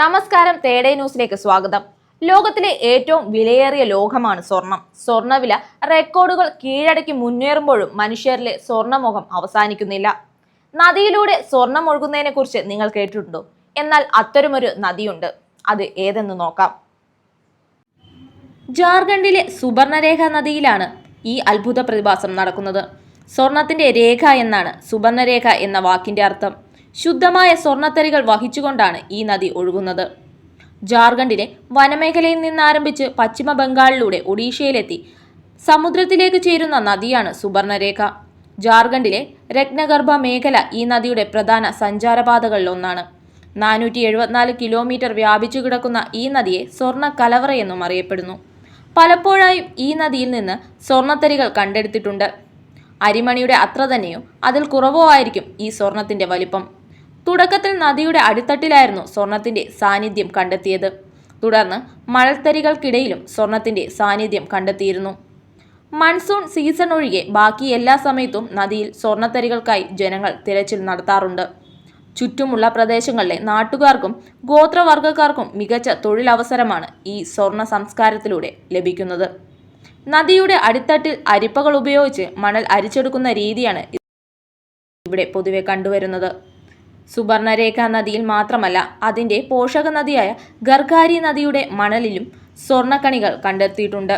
നമസ്കാരം തേടേ ന്യൂസിലേക്ക് സ്വാഗതം. ലോകത്തിലെ ഏറ്റവും വിലയേറിയ ലോകമാണ് സ്വർണം. സ്വർണവില റെക്കോർഡുകൾ കീഴടക്കി മുന്നേറുമ്പോഴും മനുഷ്യരിലെ സ്വർണമോഹം അവസാനിക്കുന്നില്ല. നദിയിലൂടെ സ്വർണം ഒഴുകുന്നതിനെ കുറിച്ച് നിങ്ങൾ കേട്ടിട്ടുണ്ടോ? എന്നാൽ അത്തരമൊരു നദിയുണ്ട്. അത് ഏതെന്ന് നോക്കാം. ജാർഖണ്ഡിലെ സുബർണരേഖ നദിയിലാണ് ഈ അത്ഭുത പ്രതിഭാസം നടക്കുന്നത്. സ്വർണത്തിന്റെ രേഖ എന്നാണ് സുബർണരേഖ എന്ന വാക്കിന്റെ അർത്ഥം. ശുദ്ധമായ സ്വർണത്തരികൾ വഹിച്ചുകൊണ്ടാണ് ഈ നദി ഒഴുകുന്നത്. ജാർഖണ്ഡിലെ വനമേഖലയിൽ നിന്നാരംഭിച്ച് പശ്ചിമ ബംഗാളിലൂടെ ഒഡീഷയിലെത്തി സമുദ്രത്തിലേക്ക് ചേരുന്ന നദിയാണ് സുബർണരേഖ ജാർഖണ്ഡിലെ രത്നഗർഭ മേഖല ഈ നദിയുടെ പ്രധാന സഞ്ചാരപാതകളിലൊന്നാണ്. നാനൂറ്റി എഴുപത്തിനാല് കിലോമീറ്റർ വ്യാപിച്ചു കിടക്കുന്ന ഈ നദിയെ സ്വർണ കലവറയെന്നും അറിയപ്പെടുന്നു. പലപ്പോഴായും ഈ നദിയിൽ നിന്ന് സ്വർണത്തരികൾ കണ്ടെടുത്തിട്ടുണ്ട്. അരിമണിയുടെ അത്ര തന്നെയോ അതിൽ കുറവോ ആയിരിക്കും ഈ സ്വർണത്തിന്റെ വലിപ്പം. തുടക്കത്തിൽ നദിയുടെ അടിത്തട്ടിലായിരുന്നു സ്വർണത്തിന്റെ സാന്നിധ്യം കണ്ടെത്തിയത്. തുടർന്ന് മഴത്തരികൾക്കിടയിലും സ്വർണത്തിന്റെ സാന്നിധ്യം കണ്ടെത്തിയിരുന്നു. മൺസൂൺ സീസൺ ഒഴികെ ബാക്കി എല്ലാ സമയത്തും നദിയിൽ സ്വർണത്തരികൾക്കായി ജനങ്ങൾ തിരച്ചിൽ നടത്താറുണ്ട്. ചുറ്റുമുള്ള പ്രദേശങ്ങളിലെ നാട്ടുകാർക്കും ഗോത്രവർഗക്കാർക്കും മികച്ച തൊഴിലവസരമാണ് ഈ സ്വർണ സംസ്കാരത്തിലൂടെ ലഭിക്കുന്നത്. നദിയുടെ അടിത്തട്ടിൽ അരിപ്പകൾ ഉപയോഗിച്ച് മണൽ അരിച്ചെടുക്കുന്ന രീതിയാണ് ഇവിടെ പൊതുവെ കണ്ടുവരുന്നത്. സുബർണരേഖ നദിയിൽ മാത്രമല്ല അതിന്റെ പോഷക നദിയായ ഗർഗാരി നദിയുടെ മണലിലും സ്വർണക്കണികൾ കണ്ടെത്തിയിട്ടുണ്ട്.